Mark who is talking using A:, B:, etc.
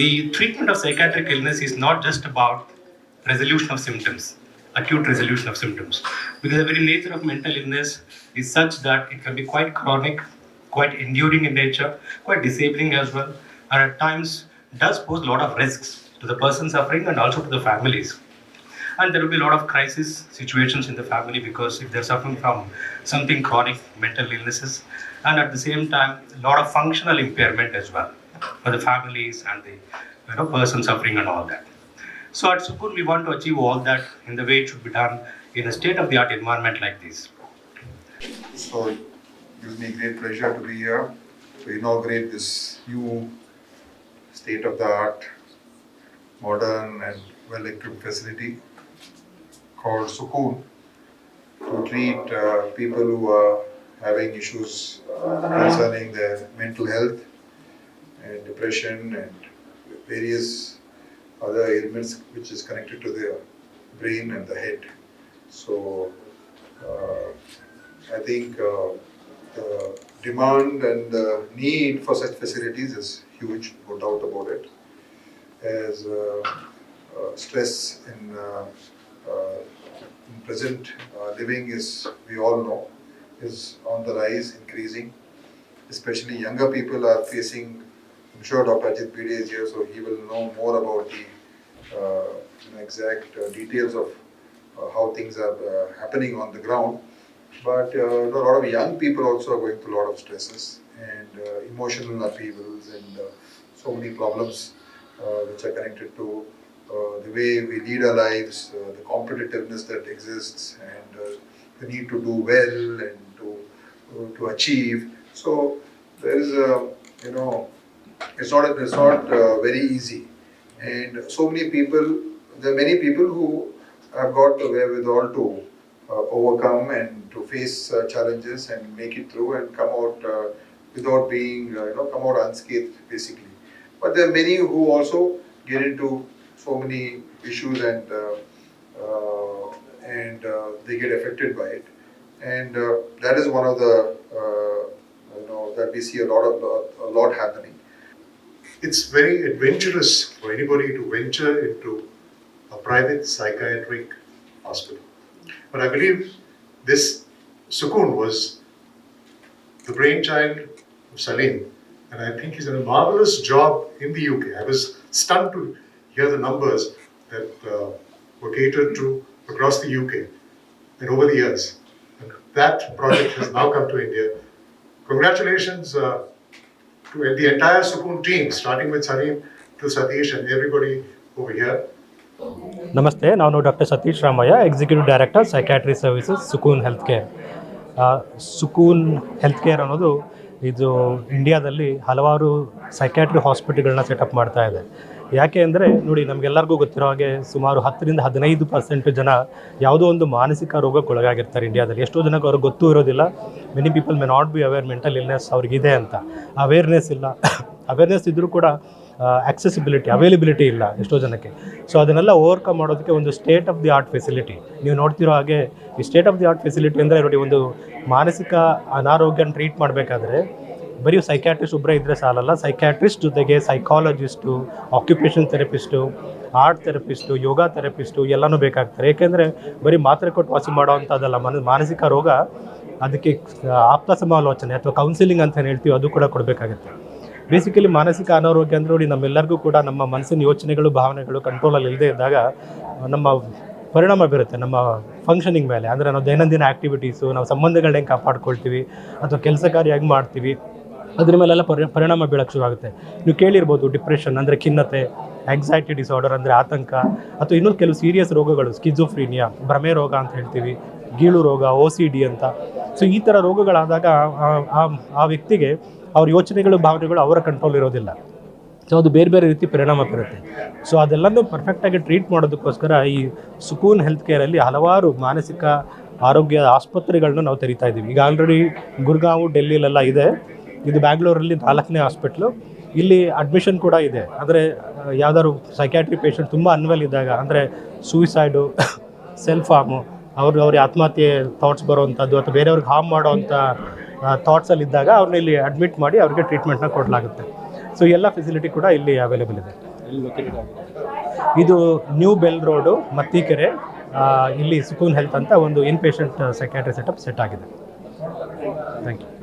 A: the treatment of psychiatric illness is not just about resolution of symptoms, acute resolution of symptoms, because the very nature of mental illness is such that it can be quite chronic, quite enduring in nature, quite disabling as well, and at times does pose a lot of risks to the person suffering and also to the families. And there will be a lot of crisis situations in the family because if they're suffering from something chronic, mental illnesses, and at the same time, a lot of functional impairment as well for the families and the you know, person suffering and all that. So at Sukun, we want to achieve all that in the way it should be done in a state-of-the-art environment like this.
B: So it gives me great pleasure to be here to inaugurate this new state-of-the-art, modern and well-equipped facility called Sukoon to treat uh, people who are having issues concerning their mental health and depression and various other ailments which is connected to the brain and the head. So uh, I think uh, the demand and the need for such facilities is huge, no doubt about it. As uh, uh, stress in, uh, uh, in present living is, we all know, is on the rise, increasing. Especially younger people are facing. I'm sure Dr. Ajit is here, so he will know more about the uh, exact uh, details of uh, how things are uh, happening on the ground. But uh, a lot of young people also are going through a lot of stresses and uh, emotional upheavals and so many problems which are connected to the way we lead our lives, the competitiveness that exists, and the need to do well and to to achieve. So there is a you know it's not it's not uh, very easy, and so many people there are many people who have got the wherewithal to uh, overcome and to face uh, challenges and make it through and come out uh, without being uh, you know come out unscathed basically. But there are many who also get into so many issues and uh, uh, and uh, they get affected by it, and uh, that is one of the uh, you know that we see a lot of a lot happening.
C: It's very adventurous for anybody to venture into a private psychiatric hospital. But I believe this Sukun was the brainchild of Salim, and I think he's done a marvelous job in the UK. I was stunned to hear the numbers that uh, were catered to across the UK and over the years. And that project has now come to India. Congratulations uh, to the entire Sukun team, starting with Salim to Satish and everybody over here.
D: ನಮಸ್ತೆ ನಾನು doctor Satish Ramaiah executive director psychiatry services Sukoon health care Sukoon health care ಅನ್ನೋದು ಇದು ಇಂಡಿಯಾದಲ್ಲಿ ಹಲವಾರು psychiatry ಹಾಸ್ಪಿಟಲ್ಗಳನ್ನ setup ಮಾಡ್ತಾ ಇದೆ ಯಾಕೆ ಅಂದರೆ ನೋಡಿ, ನಮಗೆಲ್ಲರಿಗೂ ಗೊತ್ತಿರೋ ಹಾಗೆ ಸುಮಾರು ಹತ್ತರಿಂದ ಹದಿನೈದು ಪರ್ಸೆಂಟ್ ಜನ ಯಾವುದೋ ಒಂದು ಮಾನಸಿಕ ರೋಗಕ್ಕೊಳಗಾಗಿರ್ತಾರೆ ಇಂಡಿಯಾದಲ್ಲಿ. ಎಷ್ಟೋ ಜನಕ್ಕೆ ಅವ್ರಿಗೆ ಗೊತ್ತೂ ಇರೋದಿಲ್ಲ. Many people may not be aware mental illness ಅವ್ರಿಗಿದೆ ಅಂತ. ಅವೇರ್ನೆಸ್ ಇಲ್ಲ. ಅವೇರ್ನೆಸ್ ಇದ್ದರೂ ಕೂಡ ಆಕ್ಸೆಸಿಬಿಲಿಟಿ ಅವೈಲಬಿಲಿಟಿ ಇಲ್ಲ ಎಷ್ಟೋ ಜನಕ್ಕೆ. ಸೊ ಅದನ್ನೆಲ್ಲ ಓವರ್ಕಮ್ ಮಾಡೋದಕ್ಕೆ ಒಂದು state of the art facility ನೀವು ನೋಡ್ತಿರೋ ಹಾಗೆ ಈ state of the art facility ಅಂದರೆ ನೋಡಿ, ಒಂದು ಮಾನಸಿಕ ಅನಾರೋಗ್ಯನ ಟ್ರೀಟ್ ಮಾಡಬೇಕಾದ್ರೆ ಬರೀ ಸೈಕ್ಯಾಟ್ರಿಸ್ಟ್ ಒಬ್ಬರೇ ಇದ್ದರೆ ಸಾಲಲ್ಲ ಸೈಕ್ಯಾಟ್ರಿಸ್ಟ್ ಜೊತೆಗೆ psychologist occupation therapist art therapist yoga therapist ಎಲ್ಲನೂ ಬೇಕಾಗ್ತಾರೆ. ಏಕೆಂದರೆ ಬರೀ ಮಾತ್ರೆ ಕೊಟ್ಟು ವಾಸಿ ಮಾಡೋವಂಥದ್ದಲ್ಲ ಮನ, ಮಾನಸಿಕ ರೋಗ ಅದಕ್ಕೆ ಆಪ್ತ ಸಮಾಲೋಚನೆ ಅಥವಾ ಕೌನ್ಸಿಲಿಂಗ್ ಅಂತ ಹೇಳ್ತೀವಿ, ಅದು ಕೂಡ ಕೊಡಬೇಕಾಗುತ್ತೆ. ಬೇಸಿಕಲಿ ಮಾನಸಿಕ ಅನಾರೋಗ್ಯ ಅಂದ್ರೆ ನೋಡಿ, ನಮ್ಮೆಲ್ಲರಿಗೂ ಕೂಡ ನಮ್ಮ ಮನಸ್ಸಿನ ಯೋಚನೆಗಳು, ಭಾವನೆಗಳು ಕಂಟ್ರೋಲಲ್ಲಿ ಇಲ್ಲದೆ ಇದ್ದಾಗ, ನಮ್ಮ ಪರಿಣಾಮ ಬೀರುತ್ತೆ, ನಮ್ಮ ಫಂಕ್ಷನಿಂಗ್ ಮೇಲೆ. ಅಂದರೆ ನಾವು ದೈನಂದಿನ ಆ್ಯಕ್ಟಿವಿಟೀಸು ನಾವು ಸಂಬಂಧಗಳನ್ನ ಹೆಂಗೆ ಕಾಪಾಡ್ಕೊಳ್ತೀವಿ, ಅಥವಾ ಕೆಲಸ ಕಾರ್ಯ ಹೆಂಗೆ ಮಾಡ್ತೀವಿ ಅದ್ರ ಮೇಲೆಲ್ಲ ಪರಿ ಪರಿಣಾಮ ಬೀಳಕ್ಕೆ ಶುರು ಆಗುತ್ತೆ ನೀವು ಕೇಳಿರ್ಬೋದು ಡಿಪ್ರೆಷನ್ ಅಂದರೆ ಖಿನ್ನತೆ ಆಂಗ್ಸೈಟಿ ಡಿಸಾರ್ಡರ್ ಅಂದರೆ ಆತಂಕ, ಅಥವಾ ಇನ್ನೊಂದು ಕೆಲವು ಸೀರಿಯಸ್ ರೋಗಗಳು ಸ್ಕಿಜೋಫ್ರೀನಿಯಾ ಭ್ರಮೆ ರೋಗ ಅಂತ ಹೇಳ್ತೀವಿ, ಗೀಳು ರೋಗ ಓ ಸಿ ಡಿ ಅಂತ. ಸೊ ಈ ಥರ ರೋಗಗಳಾದಾಗ ಆ ವ್ಯಕ್ತಿಗೆ ಅವ್ರ ಯೋಚನೆಗಳು, ಭಾವನೆಗಳು ಅವರ ಕಂಟ್ರೋಲ್ ಇರೋದಿಲ್ಲ. ಸೊ ಅದು ಬೇರೆ ಬೇರೆ ರೀತಿ ಪರಿಣಾಮ ಬೀರುತ್ತೆ. ಸೊ ಅದೆಲ್ಲನೂ ಪರ್ಫೆಕ್ಟಾಗಿ ಟ್ರೀಟ್ ಮಾಡೋದಕ್ಕೋಸ್ಕರ ಈ ಸುಕೂನ್ ಹೆಲ್ತ್ ಕೇರಲ್ಲಿ ಹಲವಾರು ಮಾನಸಿಕ ಆರೋಗ್ಯ ಆಸ್ಪತ್ರೆಗಳನ್ನ ನಾವು ತೆರಿತಾ ಇದ್ದೀವಿ. ಈಗ ಆಲ್ರೆಡಿ ಗುರ್ಗಾವು, ಡೆಲ್ಲಿಲೆಲ್ಲ ಇದೆ. ಇದು ಬ್ಯಾಂಗ್ಳೂರಲ್ಲಿ ನಾಲ್ಕನೇ ಹಾಸ್ಪಿಟ್ಲು. ಇಲ್ಲಿ ಅಡ್ಮಿಷನ್ ಕೂಡ ಇದೆ. ಅಂದರೆ ಯಾವ್ದಾದ್ರು ಸೈಕ್ಯಾಟ್ರಿ ಪೇಷಂಟ್ ತುಂಬ ಅನ್ವೆಲ್ ಇದ್ದಾಗ ಅಂದರೆ ಸೂಯಿಸೈಡು ಸೆಲ್ಫ್ ಹಾರ್ಮು ಅವ್ರ ಅವ್ರಿಗೆ ಆತ್ಮಹತ್ಯೆ ಥಾಟ್ಸ್ ಬರೋವಂಥದ್ದು ಅಥವಾ ಬೇರೆಯವ್ರಿಗೆ ಹಾರ್ಮ್ ಮಾಡೋವಂಥ ಥಾಟ್ಸಲ್ಲಿ ಇದ್ದಾಗ ಅವ್ರನ್ನ ಇಲ್ಲಿ ಅಡ್ಮಿಟ್ ಮಾಡಿ ಅವ್ರಿಗೆ ಟ್ರೀಟ್ಮೆಂಟ್ನ ಕೊಡಲಾಗುತ್ತೆ. ಸೊ ಎಲ್ಲ ಫೆಸಿಲಿಟಿ ಕೂಡ ಇಲ್ಲಿ ಅವೈಲೇಬಲ್ ಇದೆ. ಇದು ನ್ಯೂ ಬೆಲ್ ರೋಡು ಮತ್ತಿಕೆರೆ ಇಲ್ಲಿ ಸುಕೂನ್ ಹೆಲ್ತ್ ಅಂತ ಒಂದು inpatient psychiatry setup set ಆಗಿದೆ. Thank you